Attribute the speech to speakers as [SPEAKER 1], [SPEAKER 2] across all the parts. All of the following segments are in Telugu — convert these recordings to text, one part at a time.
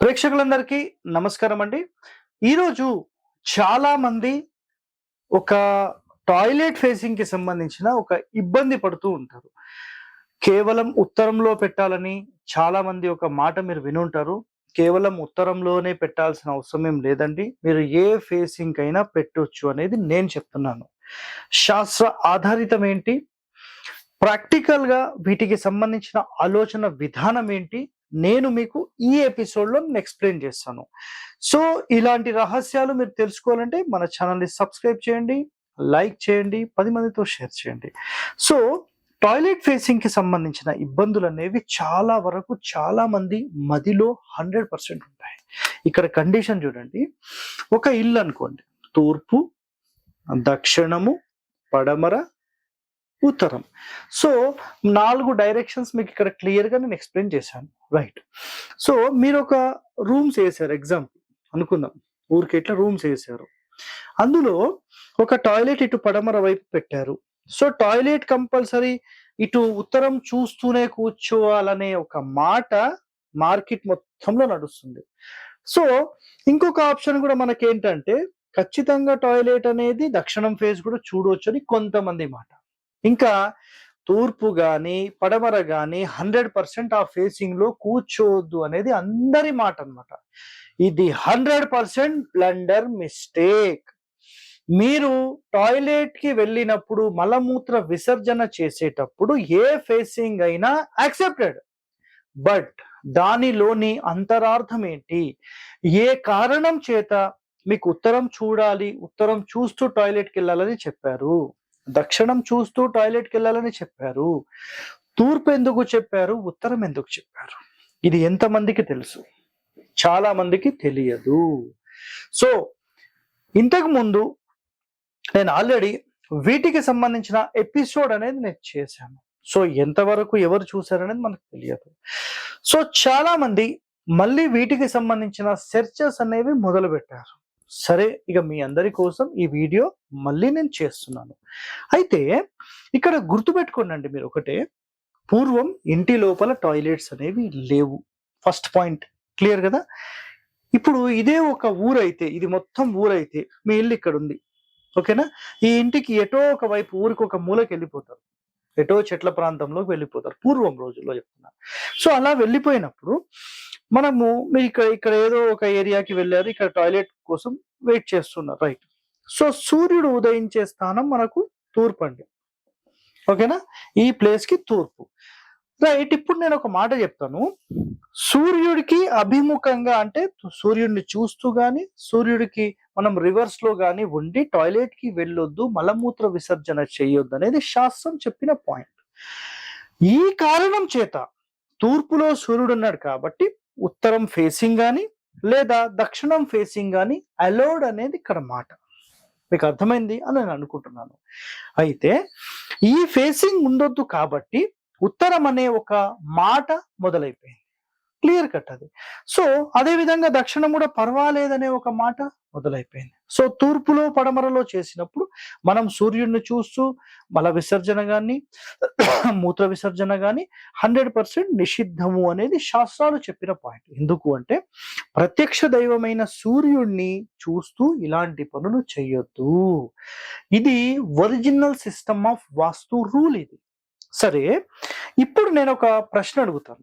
[SPEAKER 1] ప్రేక్షకులందరికీ నమస్కారం అండి ఈరోజు చాలా మంది ఒక టాయిలెట్ ఫేసింగ్కి సంబంధించిన ఒక ఇబ్బంది పడుతూ ఉంటారు. కేవలం ఉత్తరంలో పెట్టాలని చాలా మంది ఒక మాట మీరు వినుంటారు. కేవలం ఉత్తరంలోనే పెట్టాల్సిన అవసరం ఏం లేదండి. మీరు ఏ ఫేసింగ్ అయినా పెట్టొచ్చు అనేది నేను చెప్తున్నాను. శాస్త్ర ఆధారితం ఏంటి ప్రాక్టికల్గా వీటికి సంబంధించిన ఆలోచన విధానం ఏంటి? నేను మీకు ఈ ఎపిసోడ్లో నేను ఎక్స్ప్లెయిన్ చేస్తాను. సో ఇలాంటి రహస్యాలు మీరు తెలుసుకోవాలంటే మన ఛానల్ని సబ్స్క్రైబ్ చేయండి లైక్ చేయండి పది మందితో షేర్ చేయండి. సో టాయిలెట్ ఫేసింగ్కి సంబంధించిన ఇబ్బందులు అనేవి చాలా వరకు చాలా మంది మదిలో హండ్రెడ్ పర్సెంట్ ఉంటాయి. ఇక్కడ కండిషన్ చూడండి. ఒక ఇల్లు అనుకోండి. తూర్పు దక్షిణము పడమర ఉత్తరం. సో నాలుగు డైరెక్షన్స్ మీకు ఇక్కడ క్లియర్గా నేను ఎక్స్ప్లెయిన్ చేశాను. రైట్ సో మీరు ఒక రూమ్స్ వేసారు ఎగ్జాంపుల్ అనుకుందాం. ఊరికి ఇట్లా రూమ్స్ వేసారు. అందులో ఒక టాయిలెట్ ఇటు పడమర వైపు పెట్టారు. సో టాయిలెట్ కంపల్సరీ ఇటు ఉత్తరం చూస్తూనే కూర్చోవాలనే ఒక మాట మార్కెట్ మొత్తంలో నడుస్తుంది. సో ఇంకొక ఆప్షన్ కూడా మనకేంటంటే ఖచ్చితంగా టాయిలెట్ అనేది దక్షిణం ఫేస్ కూడా చూడవచ్చు అని కొంతమంది మాట. ఇంకా తూర్పు కానీ పడమర కానీ హండ్రెడ్ పర్సెంట్ ఆ ఫేసింగ్లో కూర్చోవద్దు అనేది అందరి మాట అన్నమాట. ఇది హండ్రెడ్ పర్సెంట్ బ్లండర్ మిస్టేక్ మీరు టాయిలెట్కి వెళ్ళినప్పుడు మలమూత్ర విసర్జన చేసేటప్పుడు ఏ ఫేసింగ్ అయినా యాక్సెప్టెడ్ బట్ దానిలోని అంతరార్థం ఏంటి? ఏ కారణం చేత? మీకు ఉత్తరం చూడాలి ఉత్తరం చూస్తూ టాయిలెట్కి వెళ్ళాలని చెప్పారు. దక్షిణం చూస్తూ టాయిలెట్కి వెళ్ళాలని చెప్పారు. తూర్పు ఎందుకు చెప్పారు? ఉత్తరం ఎందుకు చెప్పారు? ఇది ఎంతమందికి తెలుసు? చాలా మందికి తెలియదు. సో ఇంతకు ముందు నేను ఆల్రెడీ వీటికి సంబంధించిన ఎపిసోడ్ అనేది నేను చేశాను. సో ఎంతవరకు ఎవరు చూశారనేది మనకు తెలియదు. సో చాలా మంది మళ్ళీ వీటికి సంబంధించిన సెర్చెస్ అనేవి మొదలు పెట్టారు సరే ఇక మీ అందరి కోసం ఈ వీడియో మళ్ళీ నేను చేస్తున్నాను. అయితే ఇక్కడ గుర్తుపెట్టుకోండి మీరు ఒకటే పూర్వం ఇంటి లోపల టాయిలెట్స్ అనేవి లేవు. First point. క్లియర్ కదా? ఇప్పుడు ఇదే ఒక ఊరైతే ఇది మొత్తం ఊరైతే మీ ఇల్లు ఇక్కడ ఉంది ఓకేనా? ఈ ఇంటికి ఎటో ఒక వైపు ఊరికి ఒక మూలకి వెళ్ళిపోతారు ఎటో చెట్ల ప్రాంతంలోకి వెళ్ళిపోతారు. పూర్వం రోజుల్లో చెప్తున్నారు సో అలా వెళ్ళిపోయినప్పుడు మనము మీరు ఇక్కడ ఇక్కడ ఏదో ఒక ఏరియాకి వెళ్ళారు ఇక్కడ టాయిలెట్ కోసం వెయిట్ చేస్తున్నారు. రైట్ సో సూర్యుడు ఉదయించే స్థానం మనకు తూర్పు అండి. ఓకేనా ఈ ప్లేస్కి తూర్పు. రైట్ ఇప్పుడు నేను ఒక మాట చెప్తాను. సూర్యుడికి అభిముఖంగా అంటే సూర్యుడిని చూస్తూ గాని సూర్యుడికి మనం రివర్స్లో గాని ఉండి టాయిలెట్కి వెళ్ళొద్దు మలమూత్ర విసర్జన చేయొద్దు అనేది శాస్త్రం చెప్పిన పాయింట్ ఈ కారణం చేత తూర్పులో సూర్యుడు ఉన్నాడు కాబట్టి ఉత్తరం ఫేసింగ్ కానీ లేదా దక్షిణం ఫేసింగ్ కానీ అలౌడ్ అనేది ఇక్కడ మాట. మీకు అర్థమైంది అని నేను అనుకుంటున్నాను. అయితే ఈ ఫేసింగ్ ఉండొద్దు కాబట్టి ఉత్తరం అనే ఒక మాట మొదలైపోయింది. క్లియర్ కట్ అది. సో అదే విధంగా దక్షిణం కూడా పర్వాలేదనే ఒక మాట మొదలైపోయింది. సో తూర్పులో పడమరలో చేసినప్పుడు మనం సూర్యుడిని చూస్తూ మల విసర్జన కానీ మూత్ర విసర్జన కానీ హండ్రెడ్ పర్సెంట్ నిషిద్ధము అనేది శాస్త్రాలు చెప్పిన పాయింట్. ఎందుకు అంటే ప్రత్యక్ష దైవమైన సూర్యుడిని చూస్తూ ఇలాంటి పనులు చేయొద్దు. ఇది original system of vastu rule ఇది. సరే ఇప్పుడు నేను ఒక ప్రశ్న అడుగుతాను.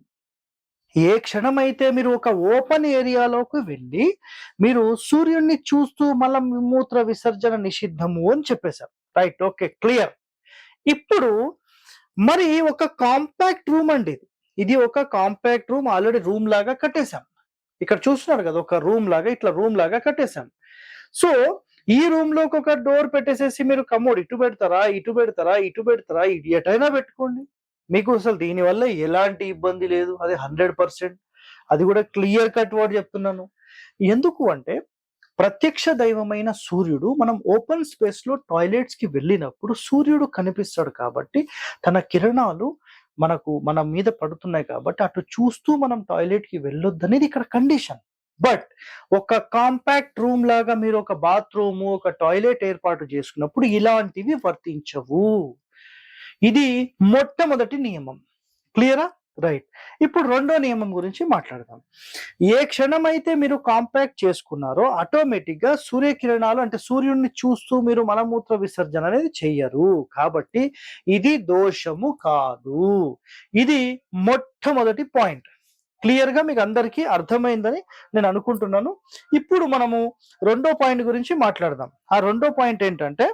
[SPEAKER 1] ఏ క్షణమైతే మీరు ఒక ఓపెన్ ఏరియాలోకి వెళ్ళి మీరు సూర్యుడిని చూస్తూ మళ్ళీ మూత్ర విసర్జన నిషిద్ధము అని చెప్పేశారు. Right okay clear. ఇప్పుడు మరి ఒక కాంపాక్ట్ రూమ్ అండి ఇది. ఇది ఒక కాంపాక్ట్ రూమ్ ఆల్రెడీ రూమ్ లాగా కట్టేశాం. ఇక్కడ చూస్తున్నారు కదా ఒక రూమ్ లాగా ఇట్లా రూమ్ లాగా కట్టేశాం. సో ఈ రూమ్లోకి ఒక డోర్ పెట్టేసేసి మీరు కమోడ్ ఇటు పెడతారా ఇటు పెడతారా ఇటు పెడతారా ఎటైనా పెట్టుకోండి. మీకు అసలు దీనివల్ల ఎలాంటి ఇబ్బంది లేదు. అది హండ్రెడ్ పర్సెంట్. అది కూడా క్లియర్ కట్ వర్డ్ చెప్తున్నాను. ఎందుకు అంటే ప్రత్యక్ష దైవమైన సూర్యుడు మనం ఓపెన్ స్పేస్లో టాయిలెట్స్కి వెళ్ళినప్పుడు సూర్యుడు కనిపిస్తాడు కాబట్టి తన కిరణాలు మనకు మన మీద పడుతున్నాయి కాబట్టి అటు చూస్తూ మనం టాయిలెట్కి వెళ్ళొద్దనేది ఇక్కడ కండిషన్. బట్ ఒక కాంపాక్ట్ రూమ్ లాగా మీరు ఒక బాత్రూమ్ ఒక టాయిలెట్ ఏర్పాటు చేసుకున్నప్పుడు ఇలాంటివి వర్తించవు. ఇది మొట్టమొదటి నియమం. క్లియరా రైట్ ఇప్పుడు రెండో నియమం గురించి మాట్లాడదాం. ఏ క్షణమైతే మీరు కాంపాక్ట్ చేసుకున్నారో ఆటోమేటిక్గా సూర్యకిరణాలు అంటే సూర్యుడిని చూస్తూ మీరు మలమూత్ర విసర్జన అనేది చెయ్యరు. కాబట్టి ఇది దోషము కాదు. ఇది మొట్టమొదటి పాయింట్ క్లియర్గా మీకు అందరికీ అర్థమైందని నేను అనుకుంటున్నాను. ఇప్పుడు మనము రెండో పాయింట్ గురించి మాట్లాడదాం. ఆ రెండో పాయింట్ ఏంటంటే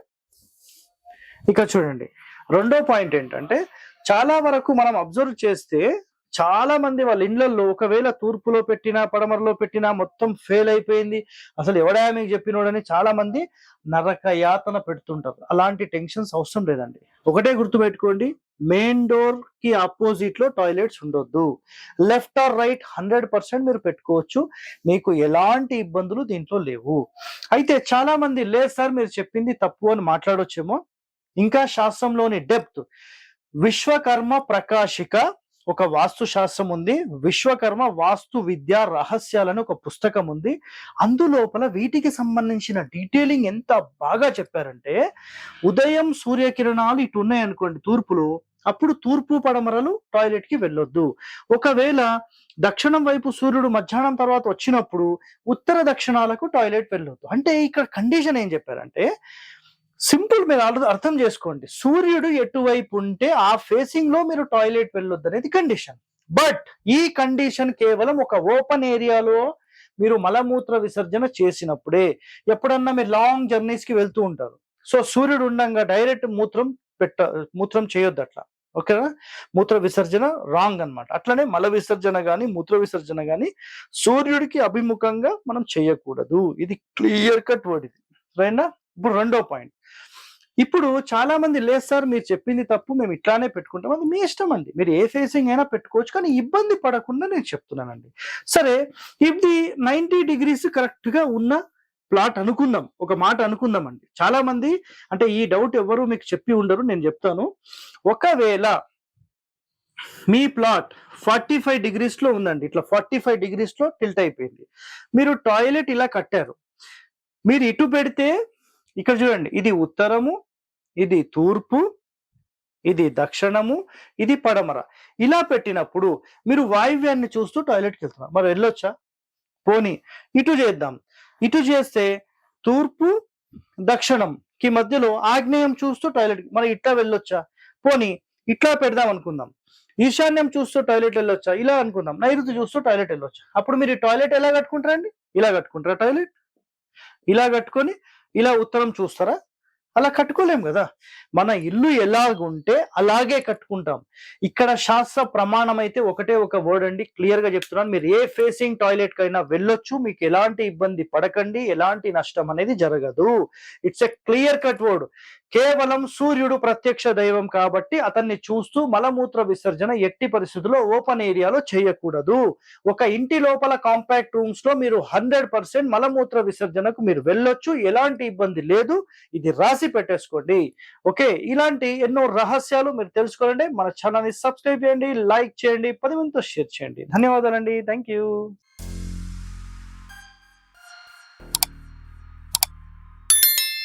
[SPEAKER 1] ఇక చూడండి. రెండో పాయింట్ ఏంటంటే చాలా వరకు మనం అబ్జర్వ్ చేస్తే చాలా మంది వాళ్ళ ఇండ్లలో ఒకవేళ తూర్పులో పెట్టినా పడమరలో పెట్టినా మొత్తం ఫెయిల్ అయిపోయింది. అసలు ఎవడా మీకు చెప్పినోడని చాలా మంది నరక యాతన పెడుతుంటారు. అలాంటి టెన్షన్స్ అవసరం లేదండి. ఒకటే గుర్తుపెట్టుకోండి మెయిన్ డోర్కి ఆపోజిట్లో టాయిలెట్స్ ఉండొద్దు. Left or right hundred percent మీరు పెట్టుకోవచ్చు. మీకు ఎలాంటి ఇబ్బందులు దీంట్లో లేవు. అయితే చాలా మంది లేదు సార్ మీరు చెప్పింది తప్పు అని మాట్లాడొచ్చేమో. ఇంకా శాస్త్రంలోని డెప్త్. విశ్వకర్మ ప్రకాశిక ఒక వాస్తు శాస్త్రం ఉంది. విశ్వకర్మ వాస్తు విద్యా రహస్యాలని ఒక పుస్తకం ఉంది. అందులోపల వీటికి సంబంధించిన డీటెయిలింగ్ ఎంత బాగా చెప్పారంటే ఉదయం సూర్యకిరణాలు ఇటు ఉన్నాయనుకోండి తూర్పులో అప్పుడు తూర్పు పడమరలు టాయిలెట్కి వెళ్ళొద్దు. ఒకవేళ దక్షిణం వైపు సూర్యుడు మధ్యాహ్నం తర్వాత వచ్చినప్పుడు ఉత్తర దక్షిణాలకు టాయిలెట్ వెళ్ళొద్దు. అంటే ఇక్కడ కండిషన్ ఏం చెప్పారంటే సింపుల్ మీరు అర్థం చేసుకోండి. సూర్యుడు ఎటువైపు ఉంటే ఆ ఫేసింగ్లో మీరు టాయిలెట్ వెళ్ళొద్దు అనేది కండిషన్ బట్ ఈ కండిషన్ కేవలం ఒక ఓపెన్ ఏరియాలో మీరు మలమూత్ర విసర్జన చేసినప్పుడే ఎప్పుడన్నా మీరు లాంగ్ జర్నీస్కి వెళ్తూ ఉంటారు. సో సూర్యుడు ఉండంగా డైరెక్ట్ మూత్రం పెట్ట మూత్రం చేయొద్దు అట్లా ఓకేనా మూత్ర విసర్జన రాంగ్ అన్నమాట. అట్లనే మల విసర్జన గాని మూత్ర విసర్జన గాని సూర్యుడికి అభిముఖంగా మనం చేయకూడదు. ఇది క్లియర్ కట్ వర్డ్ ఇది. రైనా ఇప్పుడు రెండో పాయింట్ ఇప్పుడు చాలా మంది లేదు సార్ మీరు చెప్పింది తప్పు మేము ఇట్లానే పెట్టుకుంటాం. అది మీ ఇష్టం అండి. మీరు ఏ ఫేసింగ్ అయినా పెట్టుకోవచ్చు కానీ ఇబ్బంది పడకుండా నేను చెప్తున్నానండి. సరే ఇది నైంటీ డిగ్రీస్ కరెక్ట్గా ఉన్న ప్లాట్ అనుకుందాం ఒక మాట అనుకుందాం అండి. చాలా మంది అంటే ఈ డౌట్ ఎవరు మీకు చెప్పి ఉండరు నేను చెప్తాను. ఒకవేళ మీ ప్లాట్ ఫార్టీ ఫైవ్ డిగ్రీస్లో ఉందండి ఇట్లా ఫార్టీ ఫైవ్ డిగ్రీస్లో టిల్ట్ అయిపోయింది. మీరు టాయిలెట్ ఇలా కట్టారు. మీరు ఇటు పెడితే ఇక్కడ చూడండి ఇది ఉత్తరము ఇది తూర్పు ఇది దక్షిణము ఇది పడమర. ఇలా పెట్టినప్పుడు మీరు వాయువ్యాన్ని చూస్తూ టాయిలెట్కి వెళ్తున్నారు. మరి వెళ్ళొచ్చా? పోనీ. ఇటు చేద్దాం. ఇటు చేస్తే తూర్పు దక్షిణంకి మధ్యలో ఆగ్నేయం చూస్తూ టాయిలెట్ మరి ఇట్లా వెళ్ళొచ్చా? పోనీ. ఇట్లా పెడదాం అనుకుందాం. ఈశాన్యం చూస్తూ టాయిలెట్ వెళ్ళొచ్చా? ఇలా అనుకుందాం. నైరుతి చూస్తూ టాయిలెట్ వెళ్ళొచ్చా? అప్పుడు మీరు టాయిలెట్ ఎలా కట్టుకుంటారండి? ఇలా కట్టుకుంటారా టాయిలెట్? ఇలా కట్టుకొని ఇలా ఉత్తరం చూస్తారా? అలా కట్టుకోలేం కదా. మన ఇల్లు ఎలాగుంటే అలాగే కట్టుకుంటాం. ఇక్కడ శాస్త్ర ప్రమాణం అయితే ఒకటే ఒక వర్డ్ అండి. క్లియర్గా చెప్తున్నాను. మీరు ఏ ఫేసింగ్ టాయిలెట్ కైనా వెళ్ళొచ్చు. మీకు ఎలాంటి ఇబ్బంది పడకండి. ఎలాంటి నష్టం అనేది జరగదు. It's a clear cut word కేవలం సూర్యుడు ప్రత్యక్ష దైవం కాబట్టి అతన్ని చూస్తూ మలమూత్ర విసర్జన ఎట్టి పరిస్థితుల్లో ఓపెన్ ఏరియాలో చేయకూడదు. ఒక ఇంటి లోపల కాంపాక్ట్ రూమ్స్లో మీరు హండ్రెడ్ పర్సెంట్ మలమూత్ర విసర్జనకు మీరు వెళ్ళొచ్చు. ఎలాంటి ఇబ్బంది లేదు. ఇది రాసి పెట్టేసుకోండి. ఓకే ఇలాంటి ఎన్నో రహస్యాలు మీరు తెలుసుకోవాలంటే మన ఛానల్ని సబ్స్క్రైబ్ చేయండి లైక్ చేయండి పది మందితో షేర్ చేయండి. ధన్యవాదాలండి. Thank you